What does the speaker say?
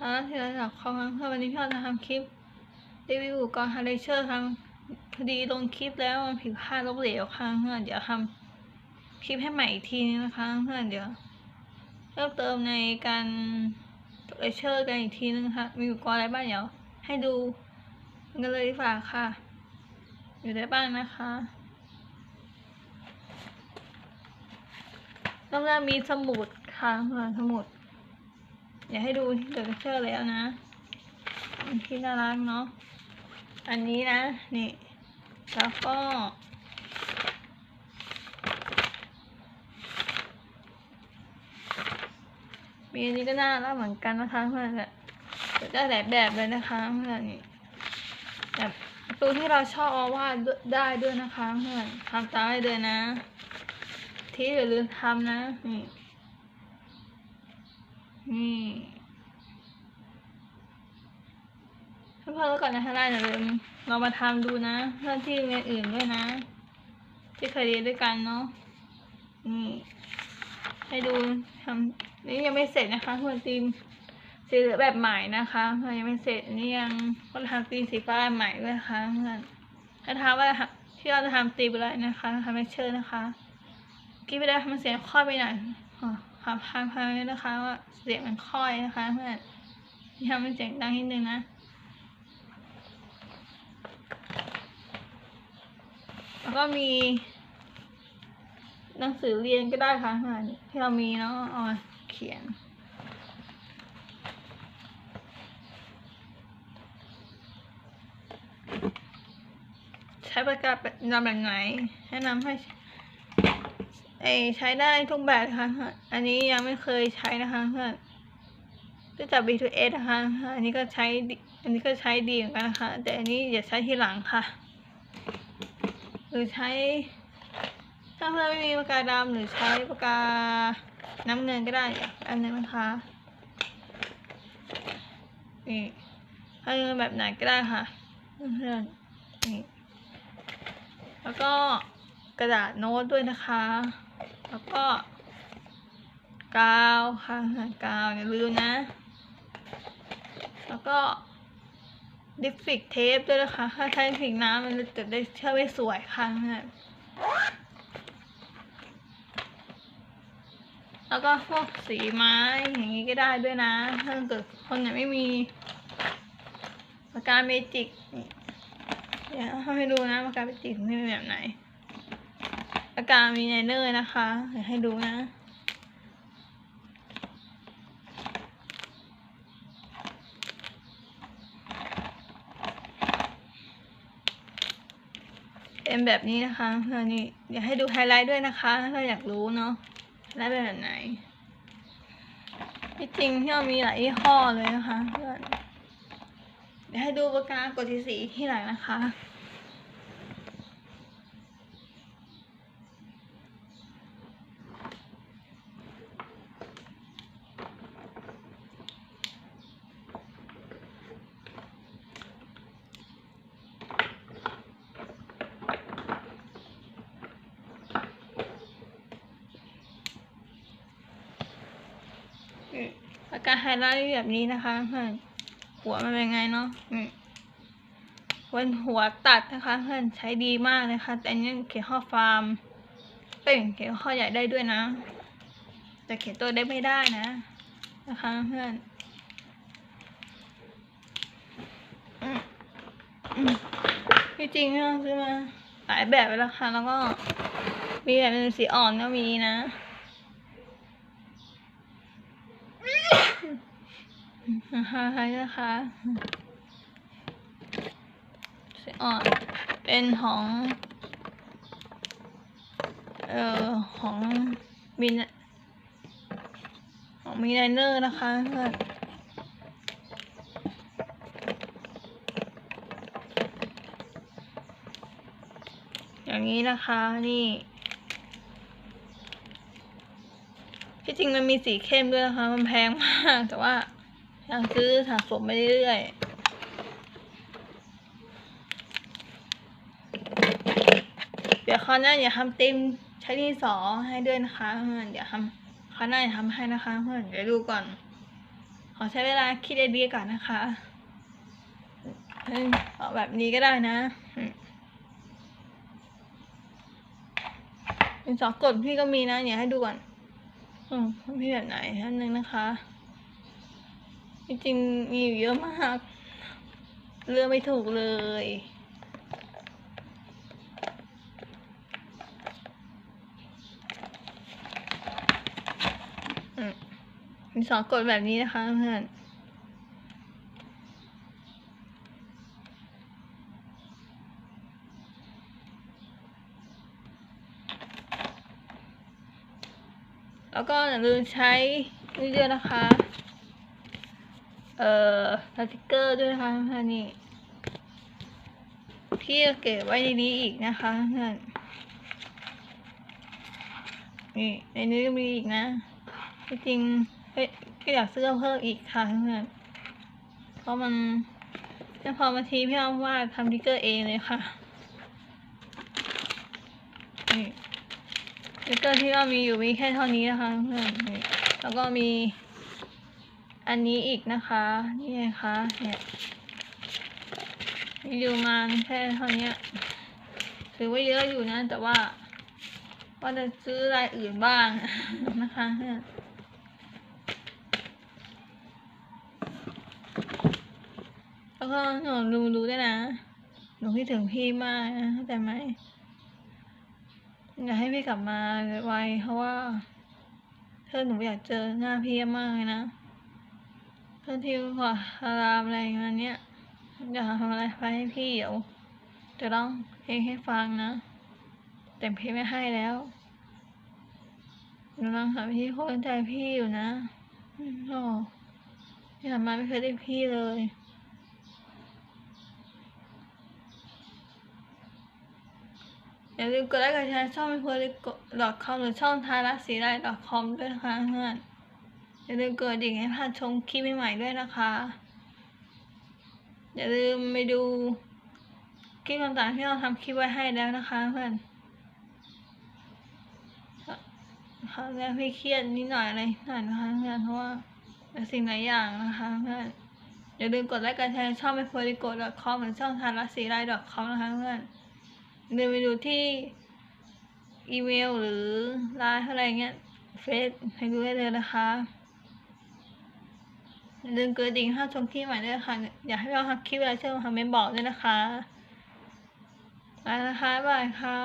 ฮาร์ที่ระดับของเพื่อนวันนี้พี่เราจะทำคลิปรีวิวอุปกรณ์ฮาร์เลเชอร์ทำพอดีลงคลิปแล้วมันผิดพลาดล้มเหลวค่ะเพื่อนเดี๋ยวทำคลิปให้ใหม่อีกทีนึงนะคะเพื่อนเดี๋ยวเริ่มเติมในการเลเชอร์กันอีกทีนึงค่ะ มีอุปกรณ์อะไรบ้างเดี๋ยวให้ดูกันเลยดีกว่าค่ะ อยู่ได้บ้างนะคะเริ่มแรกมีสมุดค่ะเพื่อนสมุด อยากให้ดูเดอะเชอร์แล้วนะอันที่น่ารักเนาะ อันนี้นะ นี่ แล้วก็ มีอันนี้ก็น่ารักเหมือนกันนะคะเพื่อนแต่ได้หลายแบบเลยนะคะเพื่อนนี่แบบตัวที่เราชอบอาวาดได้ด้วยนะคะเพื่อนทำตามได้เลยนะ ที่อย่าลืมทำนะนี่ นี่เพื่อนๆแล้วก่อนนะคะได้อย่าลืมเรามาทำดูนะเพื่อนที่เรียนอื่นด้วยนะ ที่เคยเรียนด้วยกันเนาะนี่ให้ดูทำนี่ยังไม่เสร็จนะคะเพื่อนตีมสีเหลือแบบใหม่นะคะเพื่อนยังไม่เสร็จนี่ยังก็ทำตีมสีฟ้าใหม่ด้วยนะคะเพื่อนถ้าถามว่าที่เราจะทำตีมอะไรนะคะทำไม่เชื่อนะคะกี้ไปได้มันเสียงค่อยไปหน่อย ขอพาพาเลยนะคะ ว่าเสียงมันค่อยนะคะเพื่อนที่ทำเป็นเสียงดังนิดนึงนะแล้วก็มีหนังสือเรียนก็ได้ค่ะเพื่อนที่เรามีเนาะเอาเขียนใช้ประกาศนำแบบไหนแนะนำให้ ไอใช้ได้ทุกแบบค่ะ อันนี้ยังไม่เคยใช้นะคะเพื่อนรู้จัก B2S นะคะ อันนี้ก็ใช้ อันนี้ก็ใช้ดีเหมือนกันนะคะ แต่อันนี้อย่าใช้ทีหลังค่ะ หรือใช้ ถ้าเพื่อนไม่มีปากกาดำหรือใช้ปากกาน้ำเงินก็ได้อันนึงนะคะ นี่ถ้าเงินแบบไหนก็ได้ค่ะ เพื่อนนี่ แล้วก็กระดาษโน้ตด้วยนะคะ แล้วก็กาวค่ะกาวอย่าลืมนะ แล้วก็ดิฟฟิกเทปด้วยนะคะ ถ้าใช้ดิฟฟิกน้ำมันจะได้เชื่อไม่สวยค่ะนี่ยแล้วก็พวกสีไม้อย่างนี้ก็ได้ด้วยนะ ถ้าเกิดคนไหนไม่มีปากกาเมจิกเดี๋ยวให้ดูนะปากกาเมจิกนี่เป็นแบบไหน ปากกามีไนเนอร์นะคะเดี๋ยวให้ดูนะ เป็นแบบนี้นะคะเพื่อนนี่เดี๋ยวให้ดูไฮไลท์ด้วยนะคะ ถ้าอยากรู้เนาะไฮไลท์เป็นแบบไหนที่จริงที่เรามีหลายยี่ห้อเลยนะคะเพื่อนเดี๋ยวให้ดูปากกากดสีสีที่หลังนะคะ ปากกาไฮไลท์แบบนี้นะคะเพื่อนหัวมันเป็นไงเนาะอืมเป็นหัวตัดนะคะเพื่อนใช้ดีมากเลยค่ะ แต่อันนี้เขียนข้อฟาร์มเป็นเขียนข้อใหญ่ได้ด้วยนะ แต่เขียนตัวได้ไม่ได้นะ นะคะเพื่อนอืมอืมที่จริงเนี่ยซื้อมาหลายแบบแล้วค่ะ แล้วก็มีแบบเป็นสีอ่อนก็มีนะ นะคะนะคะสีอ่อนเป็นของ เอ่อ ของมินของมีไนเนอร์นะคะเพื่อนอย่างนี้นะคะนี่ที่จริงมันมีสีเข้มด้วยนะคะ มันแพงมาก แต่ว่า ยังซื้อสะสมไปเรื่อยเดี๋ยวคราวหน้าอย่าทำเติมใช้ดินสอให้ด้วยนะคะเพื่อนเดี๋ยวทำเขาน่าจะทำให้นะคะเพื่อนเดี๋ยวดูก่อน ขอใช้เวลาคิดไอเดียก่อนนะคะเอาแบบนี้ก็ได้นะอืมเป็นสองกดพี่ก็มีนะอย่าให้ดูก่อนอืมพี่แบบไหนท่านหนึ่งนะคะ จริงๆมีอยู่เยอะมาก เลือกไม่ถูกเลยอืมมีสองกดแบบนี้นะคะเพื่อนแล้วก็อย่าลืมใช้นี่ด้วยนะคะ เอ่อสติกเกอร์ด้วยนะคะเพื่อนนี่พี่จะเก็บไว้ในนี้อีกนะคะเพื่อนนี่ในนี้ก็มีอีกนะจริงๆเฮ้ยก็อยากซื้อเพิ่มอีกค่ะเพื่อนเพราะมันจะพอมาทีพี่อ้อมว่าดทำติกเกอร์เองเลยค่ะนี่ติกเกอร์ที่เรามีอยู่มีแค่เท่านี้นะคะเพื่อนนี่แล้วก็มี อันนี้อีกนะคะ นี่ไงคะเนี่ยมีอยู่มาแค่เท่านี้ถือว่าเยอะอยู่นะ แต่ว่าว่าจะซื้อรายอื่นบ้างนะคะเนี่ยแล้วก็หนูดูดูด้วยนะหนูคิดถึงพี่มากนะเข้าใจไหมอยากให้พี่กลับมาไวเพราะว่าเธอหนูอยากเจอหน้าพี่มากเลยนะ เพื่อที่ขออารามอะไรเงี้ยเนี้ยอยากทำอะไรไปให้พี่เดี๋ยวจะร้องเพลงให้ฟังนะ แต่พี่ไม่ให้แล้วหนูลองหาพี่โคนใจพี่อยู่นะอืมโอ้ที่ผ่านมาไม่เคยได้พี่เลยอย่าลืมกดไลค์กดแชร์ช่องไม่พูดดอทคอมหรือช่องทารัสีได้ดอทคอมด้วยนะคะเพื่อน อย่าลืมกดดิ่งให้พลาดชมคลิปใหม่ๆด้วยนะคะ อย่าลืมไปดูคลิปต่างๆที่เราทำคลิปไว้ให้แล้วนะคะเพื่อนครั้งแรกพี่เครียดนิดหน่อยอะไรหน่อยนะคะเพื่อนเพราะว่าสิ่งหลายอย่างนะคะเพื่อนอย่าลืมกดไลค์กดแชร์ช่องไม่พูดดิโกด .com หรือช่องทารัสีไลน์ .com นะคะเพื่อนอย่าลืมไปดูที่อีเมลหรือไลน์อะไรเงี้ยเฟซให้ดูได้เลยนะคะ อย่าลืมกดดิ่งห้าชมที่ใหม่ด้วยค่ะอยากให้เราหักคลิปอะไรเชื่อมคอมเมนต์บอกด้วยนะคะไปนะคะบายค่ะ